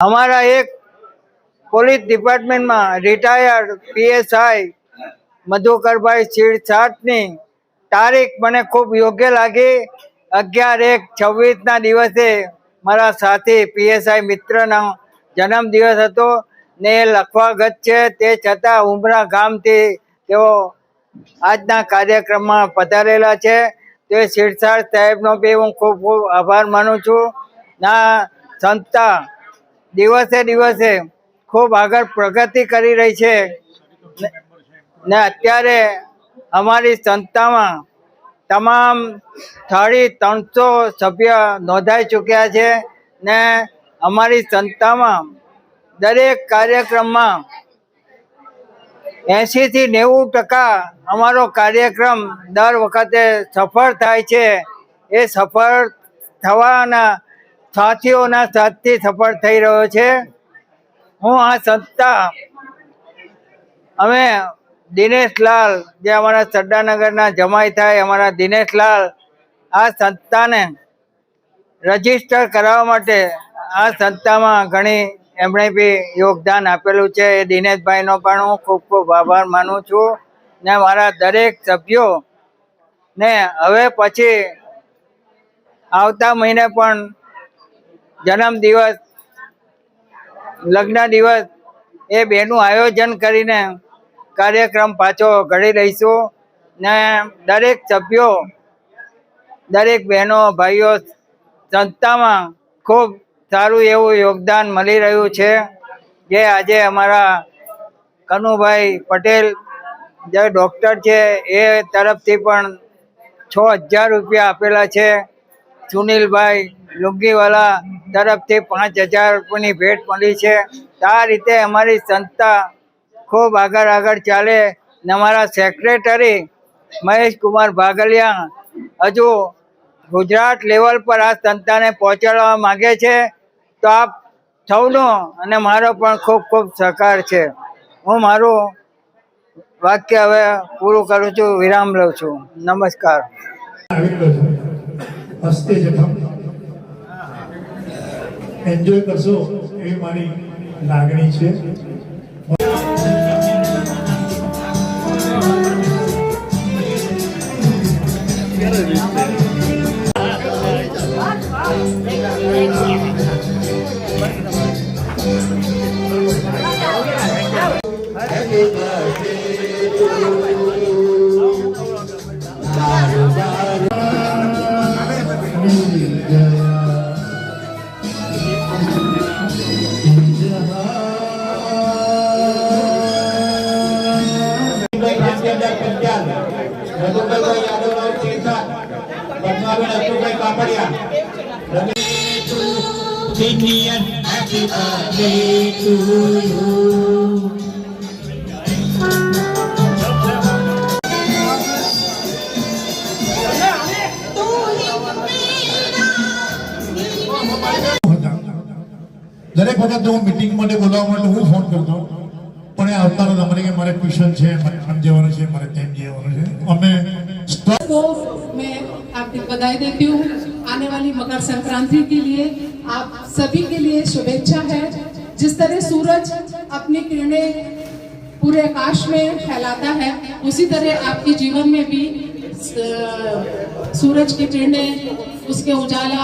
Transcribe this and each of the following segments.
અમારા એક પોલીસ ડિપાર્ટમેન્ટમાં રિટાયર્ડ પીએસઆઈ મધુકરભાઈ શિરસાટની તારીખ મને ખૂબ યોગ્ય લાગી. અગિયાર એક છવ્વીસના દિવસે મારા સાથી પીએસઆઈ મિત્રનો જન્મદિવસ હતો ને એ લખવાગત છે. તે છતાં ઉમરા ગામથી તેઓ આજના કાર્યક્રમમાં પધારેલા છે. તે શિરસાટ સાહેબનો બી હું ખૂબ ખૂબ આભાર માનું છું. ના સંસ્થા દિવસે દિવસે ખૂબ આગળ પ્રગતિ કરી રહી છે. ને- અત્યારે અમારી સંસ્થામાં તમામ થાળી ત્રણસો સભ્ય નોંધાઈ ચૂક્યા છે ને અમારી સંસ્થામાં દરેક કાર્યક્રમમાં એંશીથી નેવું ટકા અમારો કાર્યક્રમ દર વખતે સફળ થાય છે. એ સફળ થવાના સાથીઓના સાથથી સફળ થઈ રહ્યો છે. હું આ સંસ્થા અમે દિનેશલાલ જે અમારા સરદારનગરના જમાઈ થાય, અમારા દિનેશલાલ આ સંસ્થાને રજિસ્ટર કરાવવા માટે આ સંસ્થામાં ઘણી એમણે બી યોગદાન આપેલું છે. એ દિનેશભાઈનો પણ હું ખૂબ ખૂબ આભાર માનું છું ને મારા દરેક સભ્યો ને હવે પછી આવતા મહિને પણ જન્મ દિવસ, લગ્ન દિવસ એ બેનું આયોજન કરીને કાર્યક્રમ પાછો ઘડી રહીશું ને દરેક સભ્યો, દરેક બહેનો, ભાઈઓ સંસ્થામાં ખૂબ સારું એવું યોગદાન મળી રહ્યું છે જે આજે અમારા કનુભાઈ પટેલ જે ડૉક્ટર છે એ તરફથી પણ છ હજાર રૂપિયા આપેલા છે. સુનિલભાઈ લુગ્ગીવાલા તરફથી પાંચ હજાર રૂપિયાની ભેટ મળી છે. આ રીતે અમારી સંસ્થા ખૂબ આગળ આગળ ચાલે ને અમારા સેક્રેટરી મહેશ કુમાર ભાગલિયા હજુ ગુજરાત લેવલ પર આ સંસ્થાને પહોંચાડવા માંગે છે. તો આપ સૌનો અને મારો પણ ખૂબ ખૂબ સહકાર છે. હું મારું વાક્ય હવે પૂરું કરું છું, વિરામ લઉં છું. નમસ્કાર. હસ્તે જખમ એન્જોય કરશો એવી મારી લાગણી છે. દરેક વખત હું મીટિંગ માટે બોલાવવા માટે હું ફોન કરતો પણ એ આવતા નતા મને કે મારે ટ્યુશન છે મારે આમ જવાનું છે મારે તેમ જવાનું છે અમે સ્ટોપ को मैं आपको बधाई देती हूँ आने वाली मकर संक्रांति के लिए आप सभी के लिए शुभेच्छा है जिस तरह सूरज अपनी किरणें पूरे आकाश में फैलाता है उसी तरह आपके जीवन में भी अ, सूरज की किरणें उसके उजाला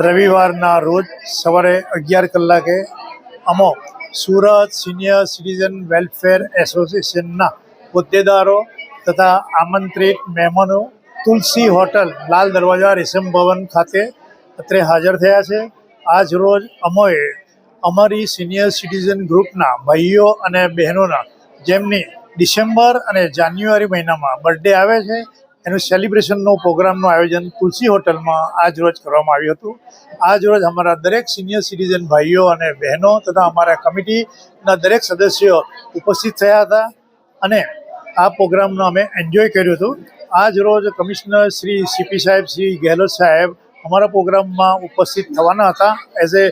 રવિવારના રોજ સવારે અગિયાર કલાકે અમો સુરત સિનિયર સિટીઝન વેલફેર એસોસિએશનના હોદ્દેદારો તથા આમંત્રિત મહેમાનો તુલસી હોટલ લાલ દરવાજા રેશમ ભવન ખાતે અત્રે હાજર થયા છે. આજ રોજ અમોએ અમારી સિનિયર સિટીઝન ગ્રુપના ભાઈઓ અને બહેનોના જેમની ડિસેમ્બર અને જાન્યુઆરી મહિનામાં બર્થડે આવે છે એનું સેલિબ્રેશનનો પ્રોગ્રામનું આયોજન તુલસી હોટલમાં આજ રોજ કરવામાં આવ્યું હતું. આજ રોજ અમારા દરેક સિનિયર સિટીઝન ભાઈઓ અને બહેનો તથા અમારા કમિટીના દરેક સદસ્યો ઉપસ્થિત થયા હતા અને આ પ્રોગ્રામનો અમે એન્જોય કર્યું હતું. આજ રોજ કમિશનર શ્રી સીપી સાહેબ, શ્રી ગેહલોત સાહેબ અમારા પ્રોગ્રામમાં ઉપસ્થિત થવાના હતા એઝ એ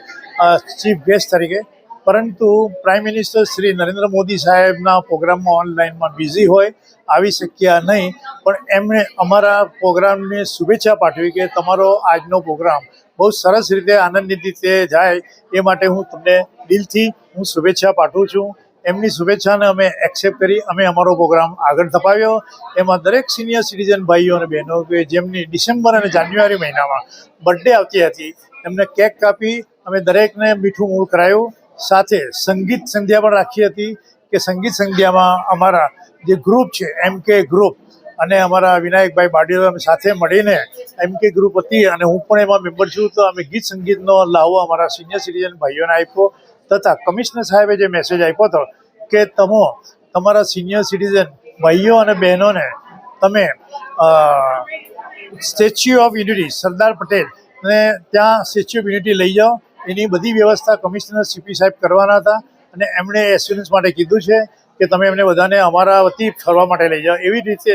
ચીફ ગેસ્ટ તરીકે. પરંતુ પ્રાઇમ મિનિસ્ટર શ્રી નરેન્દ્ર મોદી સાહેબના પ્રોગ્રામમાં ઓનલાઈનમાં બિઝી હોય આવી શક્યા નહીં. પણ એમણે અમારા પ્રોગ્રામને શુભેચ્છા પાઠવી કે તમારો આજનો પ્રોગ્રામ બહુ સરસ રીતે આનંદિત રીતે જાય એ માટે હું તમને દિલથી હું શુભેચ્છા પાઠવું છું. એમની શુભેચ્છાને અમે એક્સેપ્ટ કરી અમે અમારો પ્રોગ્રામ આગળ ધપાવ્યો. એમાં દરેક સિનિયર સિટીઝન ભાઈઓ અને બહેનો કે જેમની ડિસેમ્બર અને જાન્યુઆરી મહિનામાં બર્થડે આવતી હતી, એમને કેક કાપી અમે દરેકને મીઠું મૂળ કરાયું. સાથે સંગીત સંધ્યા પણ રાખી હતી કે સંગીત સંધ્યામાં અમારા જે ગ્રુપ છે એમ કે ગ્રુપ અને અમારા વિનાયકભાઈ બાડીઓ અમે સાથે મળીને એમ કે ગ્રુપ હતી અને હું પણ એમાં મેમ્બર છું. તો અમે ગીત સંગીતનો લાવો અમારા સિનિયર સિટીઝન ભાઈઓને આપ્યો તથા કમિશનર સાહેબે જે મેસેજ આપ્યો હતો કે તમે, તમારા સિનિયર સિટીઝન ભાઈઓ અને બહેનોને તમે statue of unity Sardar Patel ને ત્યાં સ્ટેચ્યુ ઓફ યુનિટી લઈ જાઓ. એની બધી વ્યવસ્થા કમિશનર સીપી સાહેબ કરવાના હતા અને એમણે એસ્યુરન્સ માટે કીધું છે કે તમે એમને બધાને અમારા વતી ફરવા માટે લઈ જાઓ. એવી રીતે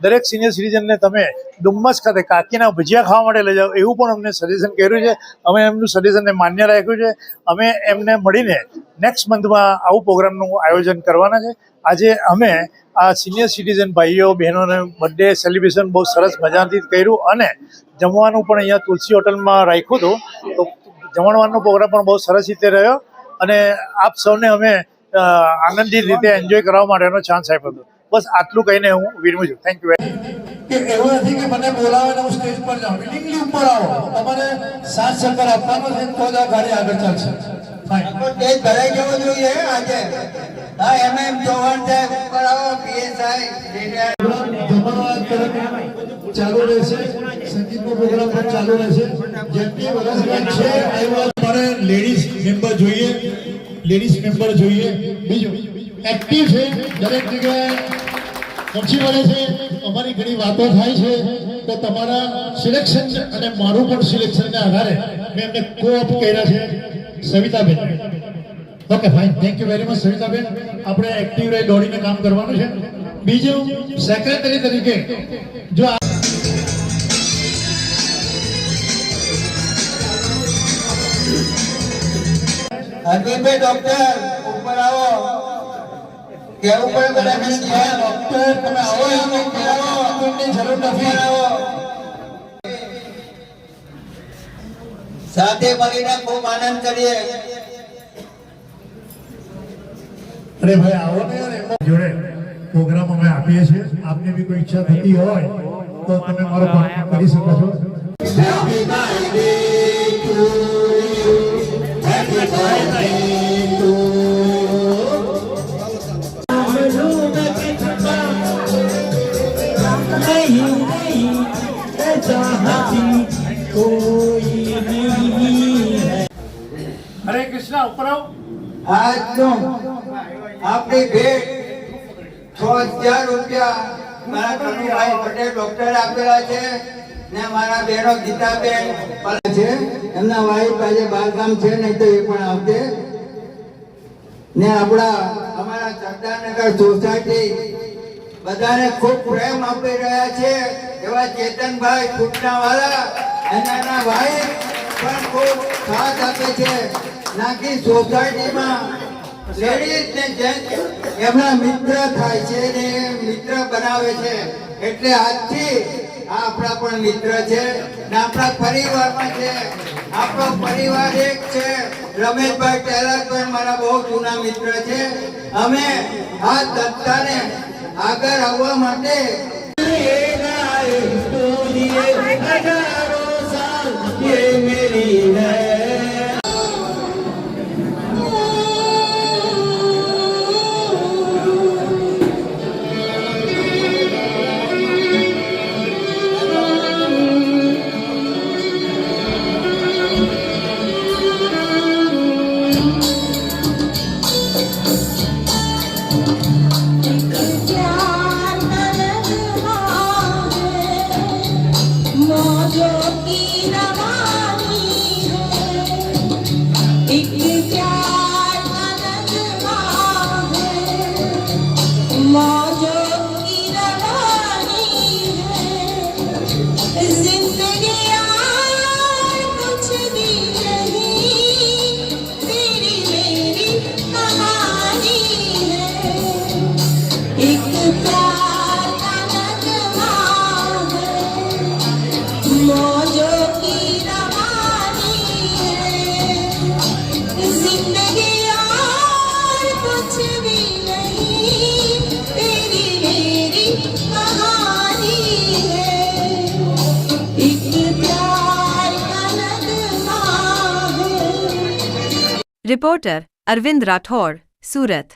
દરેક સિનિયર સિટીઝનને તમે ડુમ્મસ ખાતે કાકીના ભજીયા ખાવા માટે લઈ જાઓ એવું પણ અમને સજેશન કર્યું છે. અમે એમનું સજેશનને માન્ય રાખ્યું છે. અમે એમને મળીને નેક્સ્ટ મંથમાં આવું પ્રોગ્રામનું આયોજન કરવાના છે. આજે અમે આ સિનિયર સિટીઝન ભાઈઓ, બહેનોને બર્થડે સેલિબ્રેશન બહુ સરસ મજાથી કર્યું અને જમવાનું પણ અહીંયા તુલસી હોટલમાં રાખ્યું હતું. તો જમણવારનો પ્રોગ્રામ પણ બહુ સરસ રીતે રહ્યો અને આપ સૌને અમે આનંદિત રીતે એન્જોય કરવા માટેનો ચાન્સ આપ્યો હતો. બસ આટલું કહીને હું વિરમું છું. થેન્ક યુ કે એવું નથી કે મને બોલાવે હું સ્ટેજ પર જાઉં. આવો. તમારે સાથ સહકાર આપવાનો આગળ ચાલશે. ફાઇન. તે ભરાઈ જવો જોઈએ આજે. હા એમ એમ ચૌહાણ સાહેબ આવો પીએસઆઈ જમણવાર તરફ ચાલુ રહેશે. સંગીતનો પ્રોગ્રામ પણ ચાલુ રહેશે. છે મારે લેડીઝ મેમ્બર જોઈએ. લેડીઝ મેમ્બર જોઈએ. બીજું એક્ટિવ છે દરેક જગ્યાએ પહોંચી વળે છે. અમારી ઘણી વાતો થાય છે. તો તમારા સિલેક્શન અને મારું પણ સિલેક્શનના આધારે મેં એમને કોઓપ કર્યા છે. Savitaben. Okay fine thank you very much Savitaben. આપણે એક્ટિવ રહી દોડીને કામ કરવાનું છે. બીજું સેક્રેટરી તરીકે જો આ ડોક્ટર ઉપર આવો. કેવું પડે? ડોક્ટર તમે આવો કહેવાનો જરૂર નથી. આવો. સાથે મળીને ખૂબ આનંદ કરીએ. અરે ભાઈ આવો ને યાર જોડે પ્રોગ્રામ અમે આપીએ છીએ. આપને બી કોઈ ઈચ્છા થતી હોય તો તમે મારો કોન્ટેક્ટ કરી શકો છો. હરે કૃષ્ણ ને મારા બહેનો ગીતાબેન ને આપણા બધાને ખૂબ પ્રેમ આપી રહ્યા છે. એવા ચેતનભાઈ વાળા અને એના ભાઈ પણ ખૂબ સાથ આપે છે. નાખી સોસાયટીમાં લેડીઝ ને જેન્ટ્સ એમના મિત્ર થાય છે ને મિત્ર બનાવે છે એટલે આજથી આ આપણા પણ મિત્ર છે ને આપણા પરિવારમાં છે આપણો પરિવાર એક છે રમેશભાઈ ટેલર પણ મારા બહુ જૂના મિત્ર છે અમે આ સંસ્થાને આગળ આવવા માટે प्यार तलब मांगे Música રિપોર્ટર અરવિંદ રાઠોડ સુરત